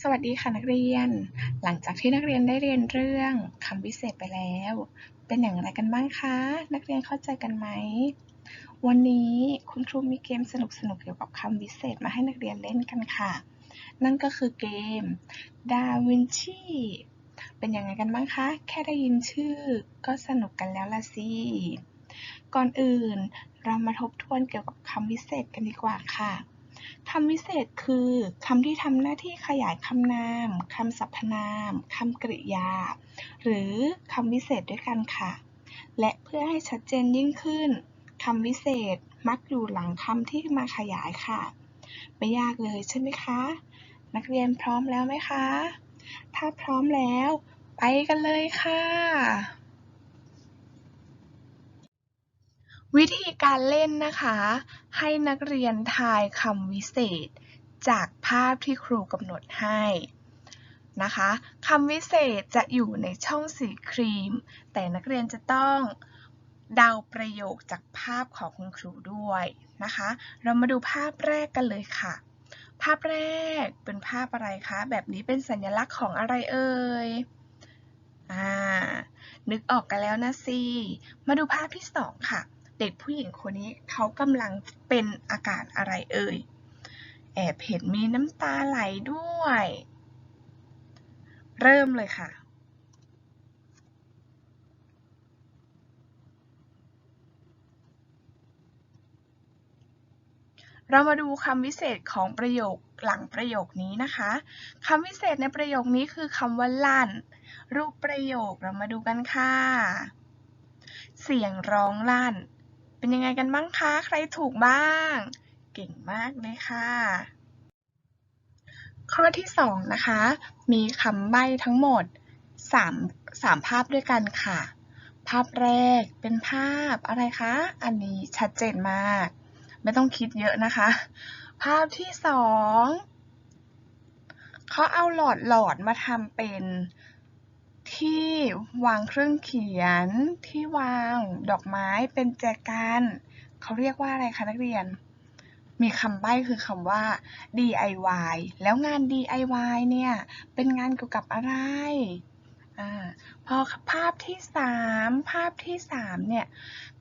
สวัสดีค่ะนักเรียน หลังจากที่นักเรียนได้เรียนเรื่องคำวิเศษไปแล้ว เป็นอย่างไรกันบ้างคะ นักเรียนเข้าใจกันไหม วันนี้คุณครูมีเกมสนุกๆเกี่ยวกับคำวิเศษมาให้นักเรียนเล่นกันค่ะ นั่นก็คือเกมดาวินชีเป็นยังไงกันบ้างคะ แค่ได้ยินชื่อก็สนุกกันแล้วละสิ ก่อนอื่นเรามาทบทวนเกี่ยวกับคำวิเศษกันดีกว่าค่ะ คำวิเศษคือคำที่ทำหน้าที่ขยายคำนามคำสรรพนามคำกริยา หรือคำวิเศษด้วยกันค่ะ และเพื่อให้ชัดเจนยิ่งขึ้นคำวิเศษมักอยู่หลังคำที่มาขยายค่ะ ไม่ยากเลยใช่ไหมคะ นักเรียนพร้อมแล้วไหมคะ ถ้าพร้อมแล้ว ไปกันเลยค่ะ วิธีการเล่นนะคะ ให้นักเรียนทายคำวิเศษ จากภาพที่ครูกำหนดให้นะคะคำวิเศษจะอยู่ในช่องสีครีม แต่นักเรียนจะต้องเดาประโยคจากภาพของคุณครูด้วยนะคะ เรามาดูภาพแรกกันเลยค่ะ ภาพแรกเป็นภาพอะไรคะ แบบนี้เป็นสัญลักษณ์ของอะไรเอ่ยอ่านึกออกกันแล้วนะสิ มาดูภาพที่สองค่ะ เด็กผู้หญิงคนนี้เขากำลังเป็นอาการอะไรเอ่ย แอบเห็นมีน้ำตาไหลด้วย เริ่มเลยค่ะเรามาดูคำวิเศษของประโยคหลังประโยคนี้นะคะ คำวิเศษในประโยคนี้คือคำว่าลั่น รูปประโยคเรามาดูกันค่ะ เสียงร้องลั่น เป็นยังไงกันบ้างคะ ใครถูกบ้าง เก่งมากเลยค่ะ ข้อที่สองนะคะ มีคำใบ้ทั้งหมด3 3ภาพด้วยกันค่ะ ภาพแรกเป็นภาพอะไรคะ อันนี้ชัดเจนมาก ไม่ต้องคิดเยอะนะคะ ภาพที่สองเขาเอาหลอดหลอดมาทำเป็น ที่วางเครื่องเขียน ที่วางดอกไม้เป็นแจกันเขาเรียกว่าอะไรคะนักเรียน มีคำใบ้คือคำว่า DIY แล้วงาน DIY เนี่ย เป็นงานเกี่ยวกับอะไรอ่าพอภาพที่สามภาพที่สามเนี่ย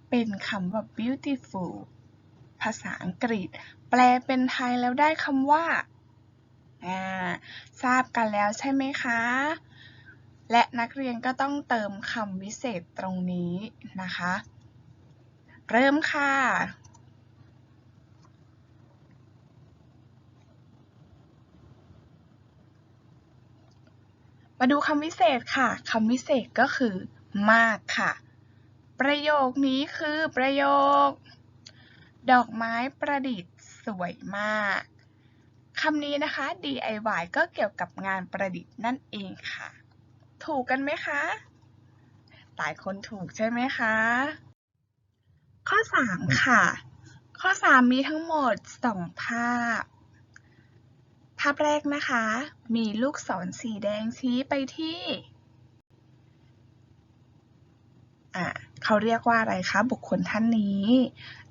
เป็นคำว่า beautiful ภาษาอังกฤษ แปลเป็นไทยแล้วได้คำว่าอ่าทราบกันแล้วใช่ไหมคะ และนักเรียนก็ต้องเติมคำวิเศษตรงนี้นะคะ เริ่มค่ะ มาดูคำวิเศษค่ะคำวิเศษก็คือมากค่ะ ประโยคนี้คือประโยค ดอกไม้ประดิษฐ์สวยมากคำนี้นะคะ DIY ก็เกี่ยวกับงานประดิษฐ์นั่นเองค่ะ ถูกกันไหมคะ หลายคนถูกใช่ไหมคะ ข้อ 3 ค่ะ ข้อ 3 มีทั้งหมด 2 ภาพ ภาพแรกนะคะ มีลูกศรสีแดงชี้ไปที่่ะเขาเรียกว่าอะไรคะ บุคคลท่านนี้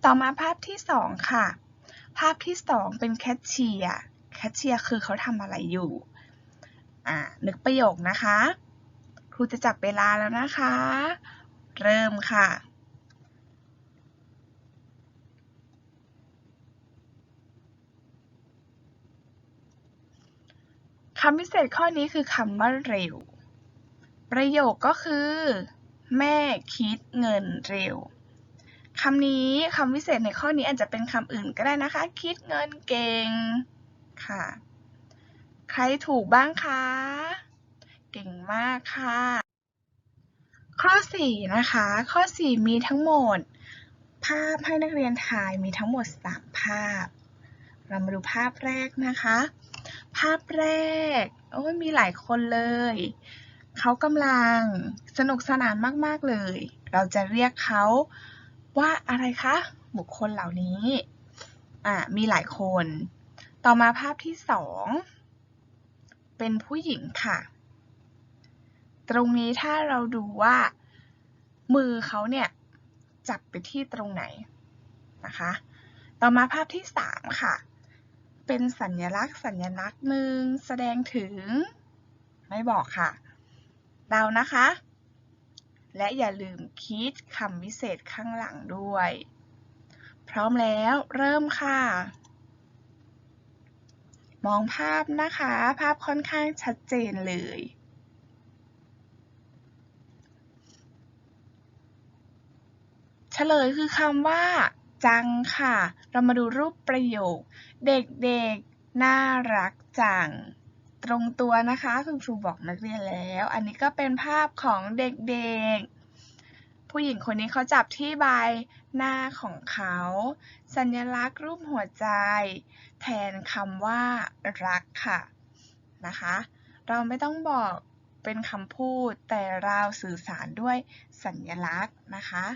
ต่อมาภาพที่ 2 ค่ะ ภาพที่ 2 เป็นแคชเชียร์ แคชเชียร์คือเขาทำอะไรอยู่ อ่านึกประโยคนะคะ ครูจะจับเวลาแล้วนะคะ เริ่มค่ะ คำพิเศษข้อนี้คือคำว่าเร็ว ประโยคก็คือ แม่คิดเงินเร็วคำนี้คำวิเศษในข้อนี้อาจจะเป็นคำอื่นก็ได้นะคะ คิดเงินเก่งค่ะ ใครถูกบ้างคะ เก่งมากค่ะ ข้อ 4 นะคะ ข้อ 4 มีทั้งหมด ภาพให้นักเรียนถ่ายมีทั้งหมด 3 ภาพ เรามาดูภาพแรกนะคะ ภาพแรก โอ้ยมีหลายคนเลย เขากำลังสนุกสนานมาก ๆ เลย เราจะเรียกเขาว่าอะไรคะ บุคคลเหล่านี้ อ่า มีหลายคน ต่อมาภาพที่สองเป็นผู้หญิงค่ะ ตรงนี้ถ้าเราดูว่ามือเขาเนี่ยจับไปที่ตรงไหนนะคะ ต่อมาภาพที่สามค่ะ เป็นสัญลักษณ์สัญลักษณ์หนึ่งแสดงถึง ไม่บอกค่ะเดานะคะ และอย่าลืมคิดคำวิเศษข้างหลังด้วย พร้อมแล้วเริ่มค่ะ มองภาพนะคะ ภาพค่อนข้างชัดเจนเลย เฉลยคือคำว่า จังค่ะ เรามาดูรูปประโยค เด็กๆ น่ารักจัง ตรงตัวนะคะคุณครูบอกนักเรียนแล้ว อันนี้ก็เป็นภาพของเด็กๆ ผู้หญิงคนนี้เขาจับที่ใบหน้าของเขา สัญลักษณ์รูปหัวใจ แทนคำว่า รักค่ะนะคะ เราไม่ต้องบอกเป็นคำพูดแต่เราสื่อสารด้วยสัญลักษณ์นะคะ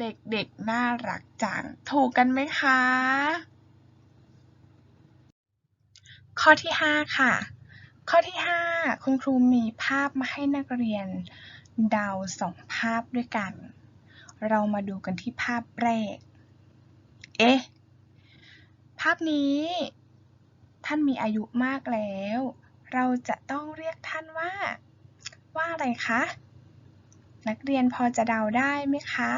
เด็กๆ น่ารักจัง ถูกกันไหมคะ ข้อที่ 5 ค่ะ ข้อที่ 5 คุณครูมีภาพมาให้นักเรียนเดาสองภาพด้วยกัน เรามาดูกันที่ภาพแรก เอ๊ะ ภาพนี้ ท่านมีอายุมากแล้ว เราจะต้องเรียกท่านว่า ว่าอะไรคะ นักเรียนพอจะเดาได้ไหมคะ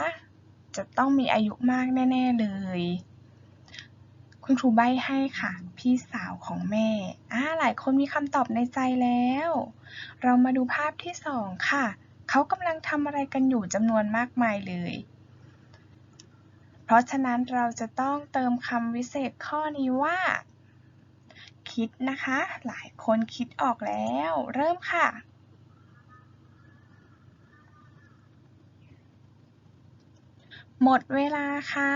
จะต้องมีอายุมากแน่ ๆ เลย คุณครูใบ้ให้ค่ะ พี่สาวของแม่อ่าหลายคนมีคำตอบในใจแล้ว เรามาดูภาพที่สองค่ะ เขากำลังทำอะไรกันอยู่จำนวนมากมายเลย เพราะฉะนั้นเราจะต้องเติมคำวิเศษข้อนี้ว่า คิดนะคะ หลายคนคิดออกแล้ว เริ่มค่ะ หมดเวลาค่ะ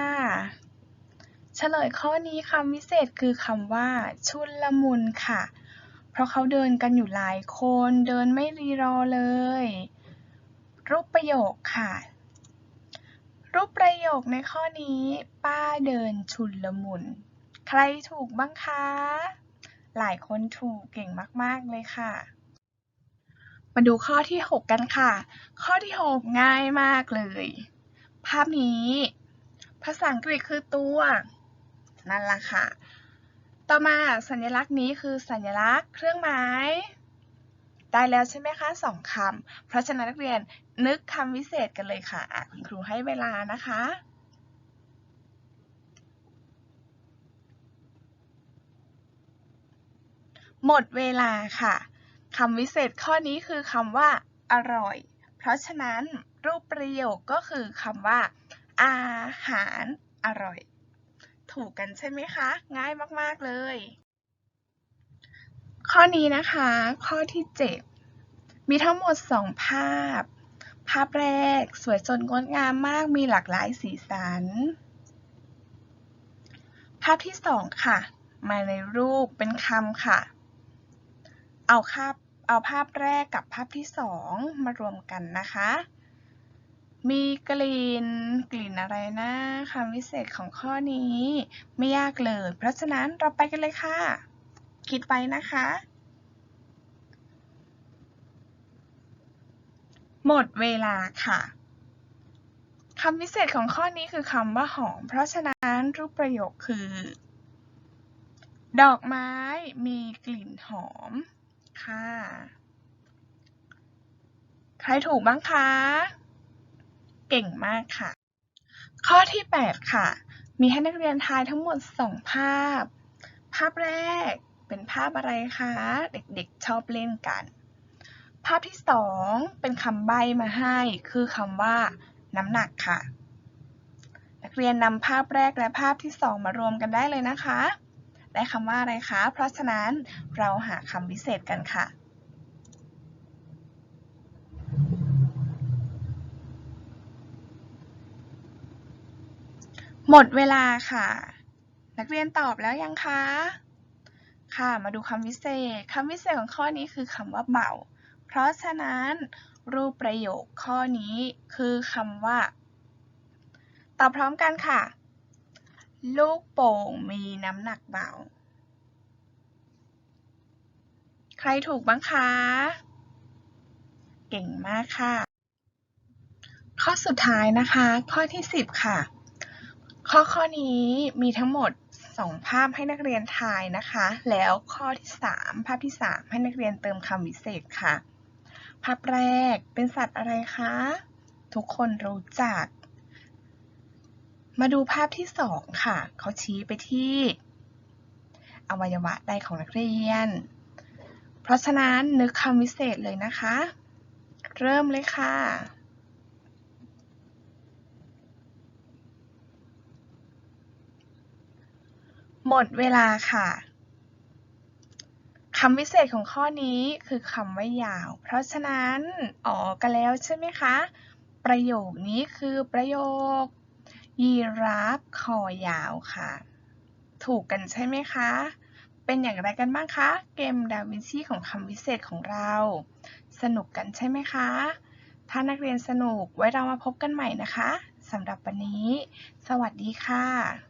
เฉลยข้อนี้คำวิเศษคือคำว่า ชุนละมุนค่ะ เพราะเขาเดินกันอยู่หลายคน เดินไม่รีรอเลย รูปประโยคค่ะ รูปประโยคในข้อนี้ ป้าเดินชุนละมุน ใครถูกบ้างคะ หลายคนถูกเก่งมาก ๆ เลยค่ะมาดูข้อที่ 6 กันค่ะ ข้อที่ 6 ง่ายมากเลย ภาพนี้ ภาษาอังกฤษคือตัวนั่นละค่ะ ต่อมาสัญลักษณ์นี้คือสัญลักษณ์เครื่องหมาย ได้แล้วใช่ไหมคะสองคำเพราะฉะนั้นนักเรียนนึกคำวิเศษกันเลยค่ะอะคุณครูให้เวลานะคะหมดเวลาค่ะ คำวิเศษข้อนี้คือคำว่า อร่อย เพราะฉะนั้น รูปประโยคก็คือคำว่า อาหารอร่อย ถูกกันใช่ไหมคะ ง่ายมาก ๆ เลย ข้อนี้นะคะ ข้อที่ 7 มีทั้งหมด 2 ภาพ ภาพแรกสวยสดงดงามมากมีหลากหลายสีสัน ภาพที่ 2 ค่ะ มาในรูปเป็นคำค่ะ เอาภาพเอาภาพแรกกับภาพที่ 2 มารวมกันนะคะ มีกลิ่น กลิ่นอะไรนะคำวิเศษของข้อนี้ ไม่ยากเลย เพราะฉะนั้นเราไปกันเลยค่ะ คิดไปนะคะ หมดเวลาค่ะคำวิเศษของข้อนี้คือคำว่าหอม เพราะฉะนั้นรูปประโยคคือ ดอกไม้มีกลิ่นหอม ค่ะ ใครถูกบ้างคะ เก่งมากค่ะ ข้อที่ 8 ค่ะ มีให้นักเรียนทายทั้งหมด 2 ภาพ ภาพแรกเป็นภาพอะไรคะ เด็กๆ ชอบเล่นกัน ภาพที่ 2 เป็นคำใบ้มาให้ คือคำว่า น้ำหนักค่ะ นักเรียนนำภาพแรกและภาพที่ 2 มารวมกันได้เลยนะคะ ได้คำว่าอะไรคะ เพราะฉะนั้นเราหาคำวิเศษกันค่ะ หมดเวลาค่ะ นักเรียนตอบแล้วยังคะ ค่ะมาดูคำวิเศษคำวิเศษของข้อนี้คือคำว่าเบา เพราะฉะนั้นรูปประโยคข้อนี้คือคำว่า ตอบพร้อมกันค่ะ ลูกโป่งมีน้ำหนักเบา ใครถูกบ้างคะ เก่งมากค่ะ ข้อสุดท้ายนะคะ ข้อที่ 10 ค่ะ ข้อข้อนี้มีทั้งหมดสองภาพให้นักเรียนทายนะคะ แล้วข้อที่สามภาพที่สามให้นักเรียนเติมคำวิเศษค่ะ ภาพแรกเป็นสัตว์อะไรคะ ทุกคนรู้จัก มาดูภาพที่สองค่ะ เขาชี้ไปที่ อวัยวะใดของนักเรียน เพราะฉะนั้นนึกคำวิเศษเลยนะคะ เริ่มเลยค่ะ หมดเวลาค่ะคำวิเศษของข้อนี้คือคำว่ายาว เพราะฉะนั้นอ๋อกันแล้วใช่ไหมคะ ประโยคนี้คือประโยค ยีราฟคอยาวค่ะ ถูกกันใช่ไหมคะ เป็นอย่างไรกันบ้างคะ เกมดาวินชีของคำวิเศษของเรา สนุกกันใช่ไหมคะ ถ้านักเรียนสนุกไว้เรามาพบกันใหม่นะคะสำหรับวันนี้ สวัสดีค่ะ